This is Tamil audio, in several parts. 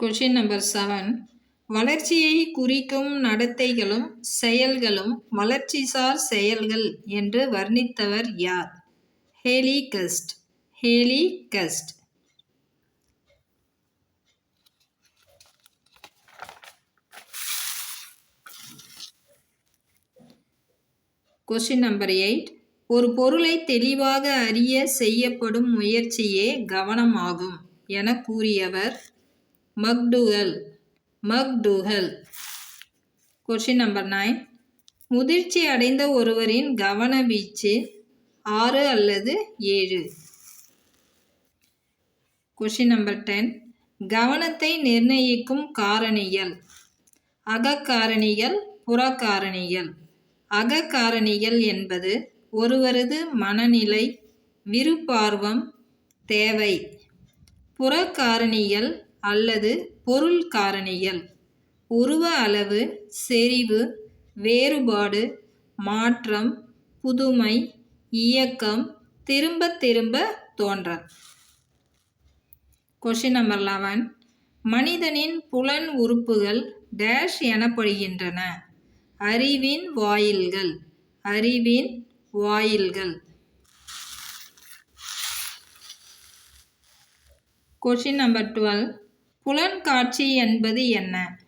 கொஷின் நம்பர் செவன் வளர்ச்சியை குறிக்கும் நடத்தைகளும் செயல்களும் வளர்ச்சிசார் செயல்கள் என்று வர்ணித்தவர் யார்? ஹேலி கஸ்ட் ஹேலி கஸ்ட் கொஷின் நம்பர் எயிட் ஒரு பொருளை தெளிவாக அறிய செய்யப்படும் முயற்சியே கவனமாகும் என கூறியவர் McDougall McDougall. Question number nine முதிர்ச்சி அடைந்த ஒருவரின் கவன வீச்சு ஆறு அல்லது ஏழு? கொஷின் நம்பர் டென் கவனத்தை நிர்ணயிக்கும் காரணிகள். அகக்காரணிகள் புறக்காரணிகள். அகக்காரணிகள் என்பது ஒருவரது மனநிலை விருப்பார்வம் தேவை. புறக்காரணிகள் அல்லது பொருள் காரணிகள் உருவ அளவு செறிவு வேறுபாடு மாற்றம் புதுமை இயக்கம் திரும்ப திரும்ப தோன்றல் கொஷின் நம்பர் லெவன் மனிதனின் புலன் உறுப்புகள் டேஷ் எனப்படுகின்றன. அறிவின் வாயில்கள். அறிவின் வாயில்கள். கொஷின் நம்பர் டுவெல் புலன்காட்சி என்பது என்ன?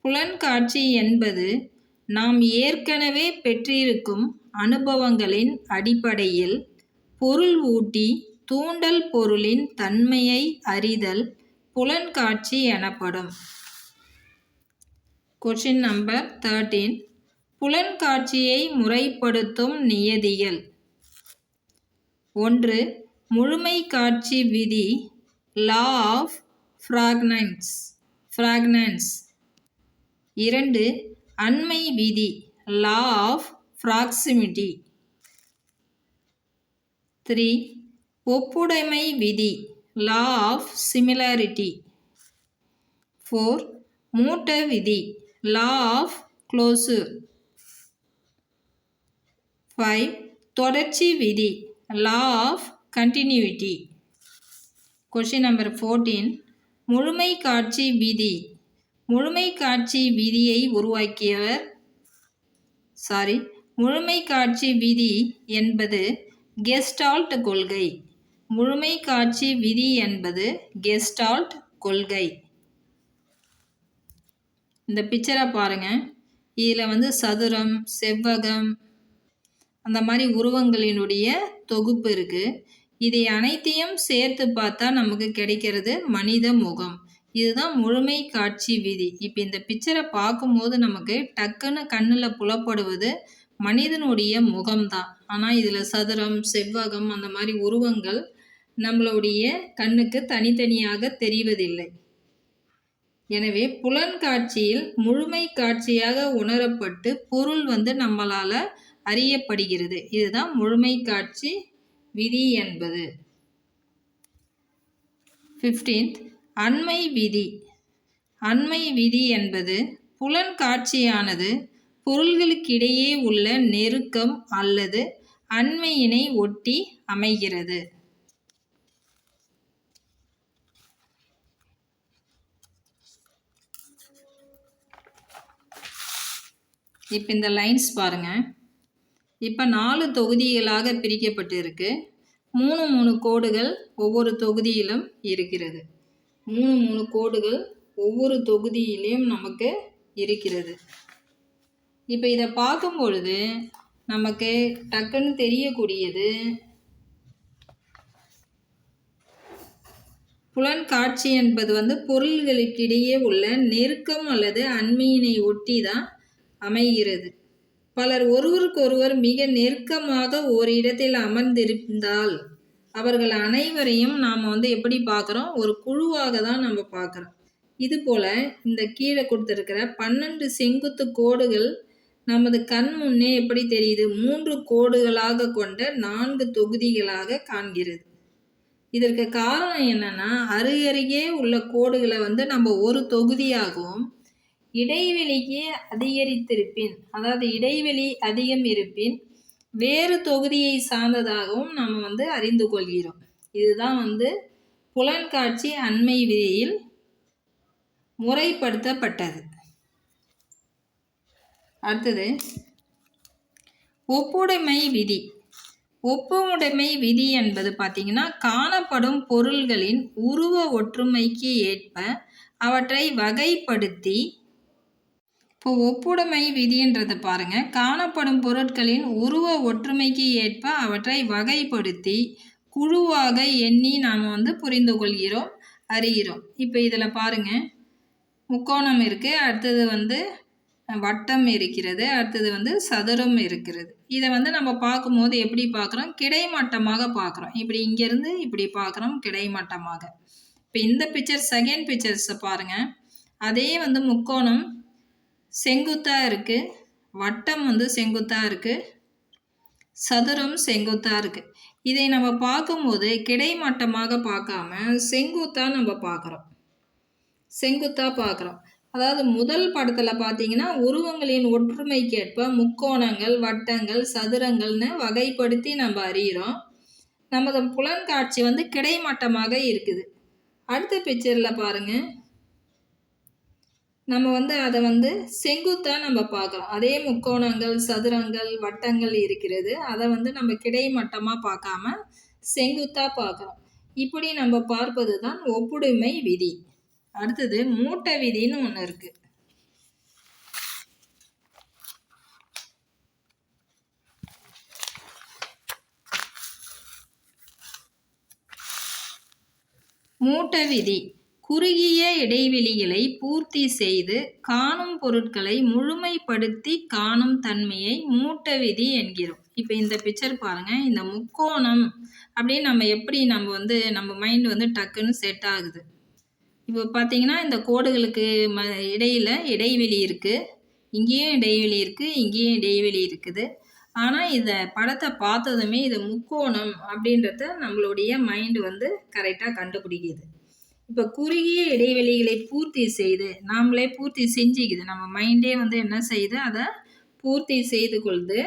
புலன்காட்சி என்பது நாம் ஏற்கனவே பெற்றிருக்கும் அனுபவங்களின் அடிப்படையில் பொருள் ஊட்டி தூண்டல் பொருளின் தன்மையை அறிதல் புலன்காட்சி எனப்படும். கொஷின் நம்பர் தேர்ட்டீன் புலன்காட்சியை முறைப்படுத்தும் நியதிகள். ஒன்று முழுமை காட்சி விதி லா ஆஃப் ஃப்ராக்னன்ஸ் ஃப்ராக்னன்ஸ் இரண்டு அண்மை விதி. லா ஆஃப் ப்ராக்சிமிட்டி த்ரீ ஒப்புடைமை விதி. லா ஆஃப் சிமிலாரிட்டி ஃபோர் மூட்ட விதி. லா ஆஃப் க்ளோஸு ஃபைவ் தொடர்ச்சி விதி. Law of continuity question number fourteen முழுமை காட்சி விதி. முழுமை காட்சி விதியை உருவாக்கியவர் சாரி முழுமை காட்சி விதி என்பது கெஸ்டால்ட் கொள்கை. முழுமை காட்சி விதி என்பது கெஸ்டால்ட் கொள்கை. இந்த பிக்சரை பாருங்கள் இதில் வந்து சதுரம் செவ்வகம் அந்த மாதிரி உருவங்களினுடைய தொகுப்பு இருக்குது இதை அனைத்தையும் சேர்த்து பார்த்தா நமக்கு கிடைக்கிறது மனித முகம். இதுதான் முழுமை காட்சி விதி. இப்போ இந்த பிக்சரை பார்க்கும்போது நமக்கு டக்குன்னு கண்ணில் புலப்படுவது மனிதனுடைய முகம்தான். ஆனால் இதில் சதுரம் செவ்வகம் அந்த மாதிரி உருவங்கள் நம்மளுடைய கண்ணுக்கு தனித்தனியாக தெரிவதில்லை. எனவே புலன் காட்சியில் முழுமை காட்சியாக உணரப்பட்டு பொருள் வந்து நம்மளால் அறியப்படுகிறது. இதுதான் முழுமை காட்சி விதி என்பது. ஃபிஃப்டீன்த் அண்மை விதி. அண்மை விதி என்பது புலன் காட்சியானது பொருள்களுக்கிடையே உள்ள நெருக்கம் அல்லது அண்மையினை ஒட்டி அமைகிறது. இப்போ இந்த லைன்ஸ் பாருங்கள் இப்போ நாலு தொகுதிகளாக பிரிக்கப்பட்டிருக்கு. மூணு மூணு கோடுகள் ஒவ்வொரு தொகுதியிலும் இருக்கிறது. மூணு மூணு கோடுகள் ஒவ்வொரு தொகுதியிலையும் நமக்கு இருக்கிறது. இப்போ இதை பார்க்கும் பொழுது நமக்கு டக்குன்னு தெரியக்கூடியது புலன் காட்சி என்பது வந்து பொருள்களுக்கிடையே உள்ள நெருக்கம் அல்லது அண்மையினை ஒட்டி தான் அமைகிறது. பலர் ஒருவருக்கொருவர் மிக நெருக்கமாக ஓரிடத்தில் அமர்ந்திருந்தால் அவர்கள் அனைவரையும் நாம் வந்து எப்படி பார்க்குறோம்? ஒரு குழுவாக தான் நம்ம பார்க்குறோம். இது போல் இந்த கீழே கொடுத்துருக்கிற பன்னெண்டு செங்குத்து கோடுகள் நமது கண் முன்னே எப்படி தெரியுது? மூன்று கோடுகளாக கொண்ட நான்கு தொகுதிகளாக காண்கிறது. இதற்கு காரணம் என்னன்னா அருகருகே உள்ள கோடுகளை வந்து நம்ம ஒரு தொகுதியாகவும் இடைவெளிக்கு அதிகரித்திருப்பின் அதாவது இடைவெளி அதிகம் இருப்பின் வேறு தொகுதியை சார்ந்ததாகவும் நாம் வந்து அறிந்து கொள்கிறோம். இதுதான் வந்து புலன்காட்சி அண்மை விதியில் முறைப்படுத்தப்பட்டது. அடுத்தது ஒப்புடைமை விதி. ஒப்புமுடைமை விதி என்பது பார்த்திங்கன்னா காணப்படும் பொருள்களின் உருவ ஒற்றுமைக்கு ஏற்ப அவற்றை வகைப்படுத்தி இப்போ ஒப்புடைமை விதின்றதை பாருங்கள் காணப்படும் பொருட்களின் உருவ ஒற்றுமைக்கு ஏற்ப அவற்றை வகைப்படுத்தி குழுவாக எண்ணி நாம் வந்து புரிந்து கொள்கிறோம் அறிகிறோம். இப்போ இதில் பாருங்கள் முக்கோணம் இருக்குது அடுத்தது வந்து வட்டம் இருக்கிறது அடுத்தது வந்து சதுரம் இருக்கிறது. இதை வந்து நம்ம பார்க்கும்போது எப்படி பார்க்குறோம்? கிடைமட்டமாக பார்க்குறோம். இப்படி இங்கேருந்து இப்படி பார்க்குறோம் கிடைமட்டமாக. இப்போ இந்த பிக்சர் செகண்ட் பிக்சர்ஸை பாருங்கள் அதே வந்து முக்கோணம் செங்குத்தாக இருக்குது வட்டம் வந்து செங்குத்தாக இருக்குது சதுரம் செங்குத்தாக இருக்குது இதை நம்ம பார்க்கும்போது கிடைமட்டமாக பார்க்காம செங்குத்தாக நம்ம பார்க்குறோம். செங்குத்தாக பார்க்குறோம். அதாவது முதல் படத்தில் பார்த்தீங்கன்னா உருவங்களின் ஒற்றுமைக்கேற்ப முக்கோணங்கள் வட்டங்கள் சதுரங்கள்னு வகைப்படுத்தி நம்ம அறிகிறோம் நமது புலன்காட்சி வந்து கிடைமட்டமாக இருக்குது. அடுத்த பிக்சரில் பாருங்கள் நம்ம வந்து அதை வந்து செங்குத்தாக நம்ம பார்க்குறோம் அதே முக்கோணங்கள் சதுரங்கள் வட்டங்கள் இருக்கிறது. அதை வந்து நம்ம கிடைமட்டமாக பார்க்காம செங்குத்தாக பார்க்குறோம் இப்படி நம்ம பார்ப்பது தான் ஒப்புடைமை விதி. அடுத்தது மூட்டை விதின்னு ஒன்று இருக்குது மூட்டை விதி. குறுகிய இடைவெளிகளை பூர்த்தி செய்து காணும் பொருட்களை முழுமைப்படுத்தி காணும் தன்மையை மூட்ட விதி என்கிறோம். இப்போ இந்த பிக்சர் பாருங்கள் இந்த முக்கோணம் அப்படின்னு நம்ம எப்படி நம்ம வந்து நம்ம மைண்ட் வந்து டக்குன்னு செட் ஆகுது. இப்போ பார்த்தீங்கன்னா இந்த கோடுகளுக்கு ம இடையில் இடைவெளி இருக்குது இங்கேயும் இடைவெளி இருக்குது இங்கேயும் இடைவெளி இருக்குது. ஆனால் இதை படத்தை பார்த்ததுமே இது முக்கோணம் அப்படின்றத நம்மளுடைய மைண்டு வந்து கரெக்டாக கண்டுபிடிக்குது. இப்போ குறுகிய இடைவெளிகளை பூர்த்தி செய்து நாமளே பூர்த்தி செஞ்சுக்குது. நம்ம மைண்டே வந்து என்ன செய்யுது அதை பூர்த்தி செய்து கொள்து.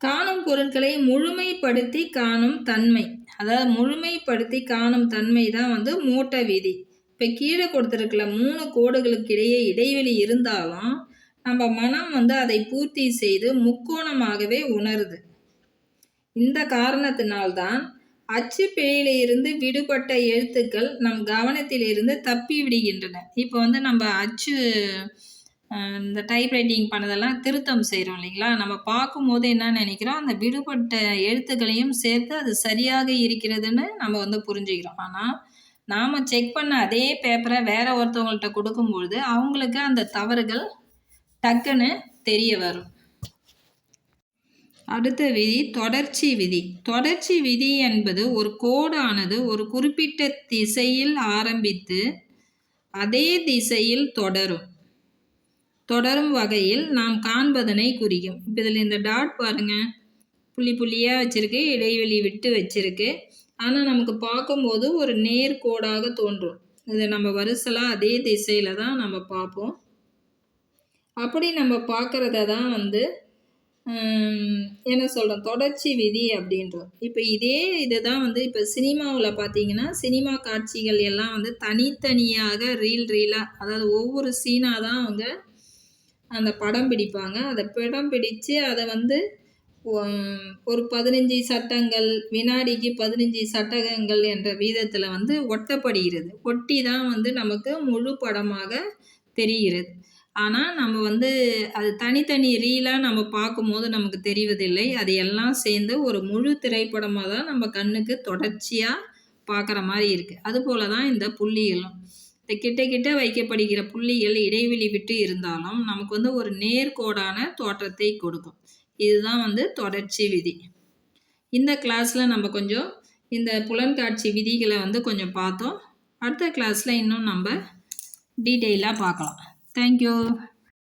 காணும் பொருட்களை முழுமைப்படுத்தி காணும் தன்மை. அதாவது முழுமைப்படுத்தி காணும் தன்மை தான் வந்து மூட்டை விதி. இப்போ கீழே கொடுத்துருக்கல மூணு கோடுகளுக்கு இடையே இடைவெளி இருந்தாலும் நம்ம மனம் வந்து அதை பூர்த்தி செய்து முக்கோணமாகவே உணருது. இந்த காரணத்தினால்தான் அச்சு பிழையிலிருந்து விடுபட்ட எழுத்துக்கள் நம் கவனத்திலிருந்து தப்பி விடுகின்றன. இப்போ வந்து நம்ம அச்சு இந்த டைப் ரைட்டிங் பண்ணதெல்லாம் திருத்தம் செய்கிறோம் இல்லைங்களா? நம்ம பார்க்கும்போது என்ன நினைக்கிறோம்? அந்த விடுபட்ட எழுத்துக்களையும் சேர்த்து அது சரியாக இருக்கிறதுன்னு நம்ம வந்து புரிஞ்சுக்கிறோம். ஆனால் நாம் செக் பண்ண அதே பேப்பரை வேற ஒருத்தவங்கள்ட்ட கொடுக்கும்பொழுது அவங்களுக்கு அந்த தவறுகள் டக்குன்னு தெரிய வரும். அடுத்த விதி தொடர்ச்சி விதி. தொடர்ச்சி விதி என்பது ஒரு கோடானது ஒரு குறிப்பிட்ட திசையில் ஆரம்பித்து அதே திசையில் தொடரும். தொடரும் வகையில் நாம் காண்பதனை குறிக்கும். இப்போ இதில் இந்த டாட் பாருங்கள் புள்ளி புள்ளியாக வச்சுருக்கு இடைவெளி விட்டு வச்சுருக்கு. ஆனால் நமக்கு பார்க்கும்போது ஒரு நேர்கோடாக தோன்றும். இதை நம்ம வரிசலாக அதே திசையில் தான் நம்ம பார்ப்போம். அப்படி நம்ம பார்க்குறத தான் வந்து என்ன சொல்கிறோம் தொடர்ச்சி விதி அப்படின்றோம் இப்போ இதே இதை தான் வந்து இப்போ சினிமாவில் பார்த்தீங்கன்னா சினிமா காட்சிகள் எல்லாம் வந்து தனித்தனியாக ரீல் ரீலாக அதாவது ஒவ்வொரு சீனாக தான் அவங்க அந்த படம் பிடிப்பாங்க. அதை படம் பிடித்து அதை வந்து ஒரு பதினஞ்சு சட்டங்கள் வினாடிக்கு பதினஞ்சு சட்டகங்கள் என்ற வீதத்தில் வந்து ஒட்டப்படுகிறது. ஒட்டி தான் வந்து நமக்கு முழு படமாக தெரிகிறது. ஆனால் நம்ம வந்து அது தனித்தனி ரீலாக நம்ம பார்க்கும்போது நமக்கு தெரிவதில்லை. அது எல்லாம் சேர்ந்து ஒரு முழு திரைப்படமாக தான் நம்ம கண்ணுக்கு தொடர்ச்சியாக பார்க்குற மாதிரி இருக்குது அதுபோல தான் இந்த புள்ளிகளும். இந்த கிட்ட கிட்ட வைக்கப்படுகிற புள்ளிகள் இடைவெளி விட்டு இருந்தாலும் நமக்கு வந்து ஒரு நேர்கோடான தோற்றத்தை கொடுக்கும். இதுதான் வந்து தொடர்ச்சி விதி. இந்த கிளாஸில் நம்ம கொஞ்சம் இந்த புலன்காட்சி விதிகளை வந்து கொஞ்சம் பார்த்தோம். அடுத்த கிளாஸில் இன்னும் நம்ம டீட்டெயிலாக பார்க்கலாம். Thank you.